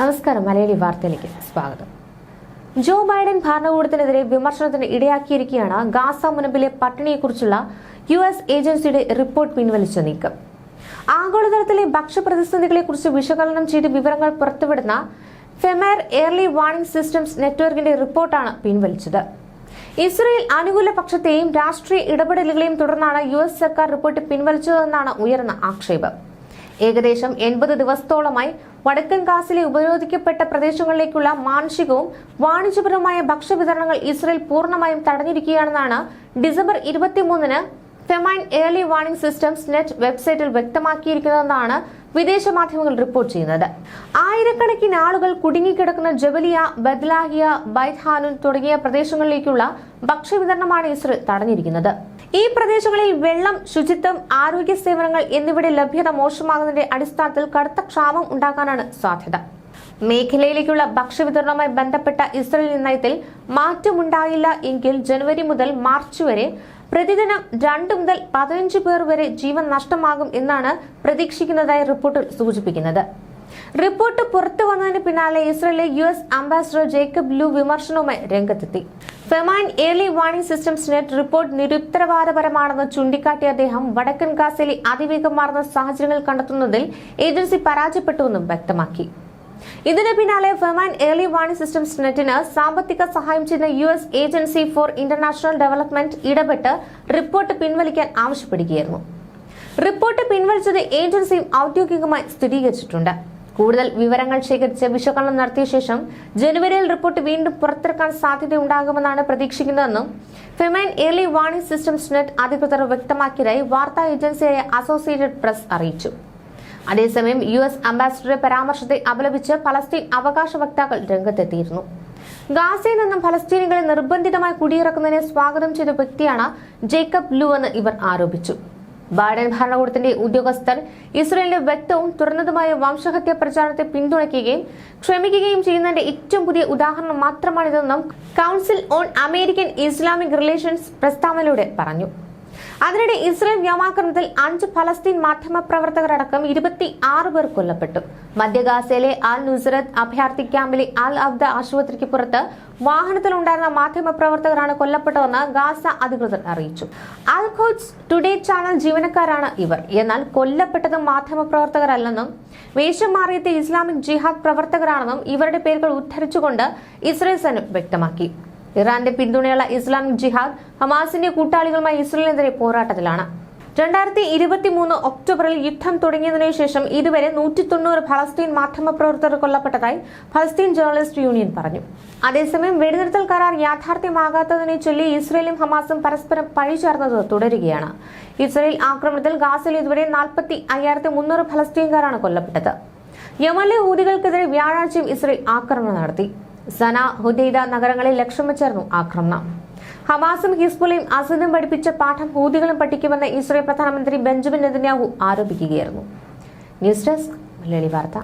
നമസ്കാരം. മലയാളി വാർത്തയിലേക്ക് സ്വാഗതം. ജോ ബൈഡൻ ഭരണകൂടത്തിനെതിരെ വിമർശനത്തിന് ഇടയാക്കിയിരിക്കുകയാണ് ഗാസ മുനമ്പിലെ പട്ടിണിയെക്കുറിച്ചുള്ള യു എസ് ഏജൻസിയുടെ റിപ്പോർട്ട് പിൻവലിച്ച നീക്കം. ആഗോളതലത്തിലെ ഭക്ഷ്യപ്രതിസന്ധികളെക്കുറിച്ച് വിശകലനം ചെയ്ത് വിവരങ്ങൾ പുറത്തുവിടുന്ന ഫെമേർ എയർലി വാർണിംഗ് സിസ്റ്റംസ് നെറ്റ്വർക്കിന്റെ റിപ്പോർട്ടാണ് പിൻവലിച്ചത്. ഇസ്രയേൽ അനുകൂല പക്ഷത്തെയും രാഷ്ട്രീയ ഇടപെടലുകളെയും തുടർന്നാണ് യു എസ് സർക്കാർ റിപ്പോർട്ട് പിൻവലിച്ചതെന്നാണ് ഉയർന്ന ആക്ഷേപം. ഏകദേശം എൺപത് ദിവസത്തോളമായി വടക്കൻ ഗാസിലെ ഉപരോധിക്കപ്പെട്ട പ്രദേശങ്ങളിലേക്കുള്ള മാനുഷികവും വാണിജ്യപരവുമായ ഭക്ഷ്യവിതരണങ്ങൾ ഇസ്രയേൽ പൂർണമായും തടഞ്ഞിരിക്കുകയാണെന്നാണ് ഡിസംബർ ഇരുപത്തിമൂന്നിന് famine early warning systems net വെബ്സൈറ്റിൽ വ്യക്തമാക്കിയിരിക്കുന്നതെന്നാണ് വിദേശ മാധ്യമങ്ങൾ റിപ്പോർട്ട് ചെയ്യുന്നത്. ആയിരക്കണക്കിന് ആളുകൾ കുടുങ്ങിക്കിടക്കുന്ന ജബലിയ ബദ്ലാഹിയ ബൈത് തുടങ്ങിയ പ്രദേശങ്ങളിലേക്കുള്ള ഭക്ഷ്യവിതരണമാണ് ഇസ്രയേൽ തടഞ്ഞിരിക്കുന്നത്. ഈ പ്രദേശങ്ങളിൽ വെള്ളം ശുചിത്വം ആരോഗ്യ സേവനങ്ങൾ എന്നിവയുടെ ലഭ്യത മോശമാകുന്നതിന്റെ അടിസ്ഥാനത്തിൽ കടുത്ത ക്ഷാമം ഉണ്ടാകാനാണ് സാധ്യത. മേഖലയിലേക്കുള്ള ഭക്ഷ്യവിതരണവുമായി ബന്ധപ്പെട്ട ഇസ്രയേൽ നയത്തിൽ മാറ്റമുണ്ടായില്ല എങ്കിൽ ജനുവരി മുതൽ മാർച്ച് വരെ പ്രതിദിനം രണ്ട് മുതൽ പതിനഞ്ച് പേർ വരെ ജീവൻ നഷ്ടമാകും എന്നാണ് പ്രതീക്ഷിക്കുന്നതായി റിപ്പോർട്ടിൽ സൂചിപ്പിക്കുന്നത്. റിപ്പോർട്ട് പുറത്തു വന്നതിന് പിന്നാലെ ഇസ്രയേലിലെ U S ambassador Jacob Lew വിമർശനവുമായി രംഗത്തെത്തി. Famine early warning net report നിരുത്തരവാദപരമാണെന്ന് ചൂണ്ടിക്കാട്ടിയ അദ്ദേഹം വടക്കൻ ഗാസയിലെ അതിവേഗം മാറുന്ന സാഹചര്യങ്ങൾ കണ്ടെത്തുന്നതിൽ ഏജൻസി പരാജയപ്പെട്ടുവെന്നും വ്യക്തമാക്കി. ഇതിന് പിന്നാലെ ഫെമാൻ എയർലി വാർണിംഗ് സിസ്റ്റംസ് നെറ്റിന് സാമ്പത്തിക സഹായം ചെയ്യുന്ന U S agency for international development ഇടപെട്ട് റിപ്പോർട്ട് പിൻവലിക്കാൻ ആവശ്യപ്പെടുകയായിരുന്നു. റിപ്പോർട്ട് പിൻവലിച്ചത് ഏജൻസിയും ഔദ്യോഗികമായി സ്ഥിരീകരിച്ചിട്ടുണ്ട്. കൂടുതൽ വിവരങ്ങൾ ശേഖരിച്ച് വിശകലനം നടത്തിയ ശേഷം ജനുവരിയിൽ റിപ്പോർട്ട് വീണ്ടും പുറത്തിറക്കാൻ സാധ്യതയുണ്ടാകുമെന്നാണ് പ്രതീക്ഷിക്കുന്നതെന്നും famine early warning systems net അധികൃതർ വ്യക്തമാക്കിയതായി വാർത്താ ഏജൻസിയായ അസോസിയേറ്റഡ് പ്രസ് അറിയിച്ചു. അതേസമയം യു എസ് അംബാസിഡറുടെ പരാമർശത്തെ അപലപിച്ച് പലസ്തീൻ അവകാശ വക്താക്കൾ രംഗത്തെത്തിയിരുന്നു. ഗാസയിൽ നിന്നും ഫലസ്തീനികളെ നിർബന്ധിതമായി കുടിയിറക്കുന്നതിനെ സ്വാഗതം ചെയ്ത വ്യക്തിയാണ് ജേക്കബ് ലു എന്ന് ഇവർ ആരോപിച്ചു. ബൈഡൻ ഭരണകൂടത്തിന്റെ ഉദ്യോഗസ്ഥർ ഇസ്രയേലിന്റെ വ്യക്തവും തുറന്നതുമായ വംശഹത്യ പ്രചാരണത്തെ പിന്തുണയ്ക്കുകയും ക്ഷമിക്കുകയും ചെയ്യുന്നതിന്റെ ഏറ്റവും പുതിയ ഉദാഹരണം മാത്രമാണിതെന്നും council on American Islamic relations പ്രസ്താവനയിലൂടെ പറഞ്ഞു. അതിനിടെ ഇസ്രായേൽ വ്യോമാക്രമണത്തിൽ അഞ്ച് ഫലസ്തീൻ മാധ്യമ പ്രവർത്തകരടക്കം ഇരുപത്തി ആറ് പേർ കൊല്ലപ്പെട്ടു. മധ്യഗാസയിലെ അൽ നുസറത്ത് അഭയാർത്ഥി ക്യാമ്പിലെ അൽ അബ്ദ ആശുപത്രിക്ക് പുറത്ത് വാഹനത്തിലുണ്ടായിരുന്ന മാധ്യമ പ്രവർത്തകരാണ് കൊല്ലപ്പെട്ടതെന്ന് ഗാസ അധികൃതർ അറിയിച്ചു. അൽ ഖോജ് ടുഡേ ചാനൽ ജീവനക്കാരാണ് ഇവർ. എന്നാൽ കൊല്ലപ്പെട്ടത് മാധ്യമ പ്രവർത്തകരല്ലെന്നും വേഷം മാറിയത്തെ ഇസ്ലാമിക് ജിഹാദ് പ്രവർത്തകരാണെന്നും ഇവരുടെ പേരുകൾ ഉദ്ധരിച്ചുകൊണ്ട് ഇസ്രയേൽ സൈന്യം വ്യക്തമാക്കി. ഇറാന്റെ പിന്തുണയുള്ള ഇസ്ലാമിക് ജിഹാദ് ഹമാസിന്റെ കൂട്ടാളികളുമായി ഇസ്രയേലിനെതിരെ പോരാട്ടത്തിലാണ്. രണ്ടായിരത്തി ഇരുപത്തി മൂന്ന് ഒക്ടോബറിൽ യുദ്ധം തുടങ്ങിയതിനു ശേഷം ഇതുവരെ നൂറ്റി തൊണ്ണൂറ് ഫലസ്തീൻ മാധ്യമപ്രവർത്തകർ കൊല്ലപ്പെട്ടതായി ഫലസ്തീൻ ജേർണലിസ്റ്റ് യൂണിയൻ പറഞ്ഞു. അതേസമയം വെടിനിർത്തൽ കരാർ യാഥാർത്ഥ്യമാകാത്തതിനെ ചൊല്ലി ഇസ്രയേലും ഹമാസും പരസ്പരം പഴിചേർന്നത് തുടരുകയാണ്. ഇസ്രയേൽ ആക്രമണത്തിൽ ഗാസയിൽ ഇതുവരെ നാൽപ്പത്തി അയ്യായിരത്തി മുന്നൂറ് ഫലസ്തീൻകാരാണ് കൊല്ലപ്പെട്ടത്. യമലെ ഊതികൾക്കെതിരെ വ്യാഴാഴ്ചയും ഇസ്രയേൽ ആക്രമണം നടത്തി. സന ഹുദൈദ നഗരങ്ങളിൽ ലക്ഷ്യം വെച്ചായിരുന്നു ആക്രമണം. ഹമാസും ഹിസ്ബുലയും അസദും പഠിപ്പിച്ച പാഠം ഹൂതികളും പഠിക്കുമെന്ന് ഇസ്രയേൽ പ്രധാനമന്ത്രി ബെഞ്ചമിൻ നെതന്യാഹു ആരോപിക്കുകയായിരുന്നു. ന്യൂസ് ഡെസ്ക് മലയാളി വാർത്ത.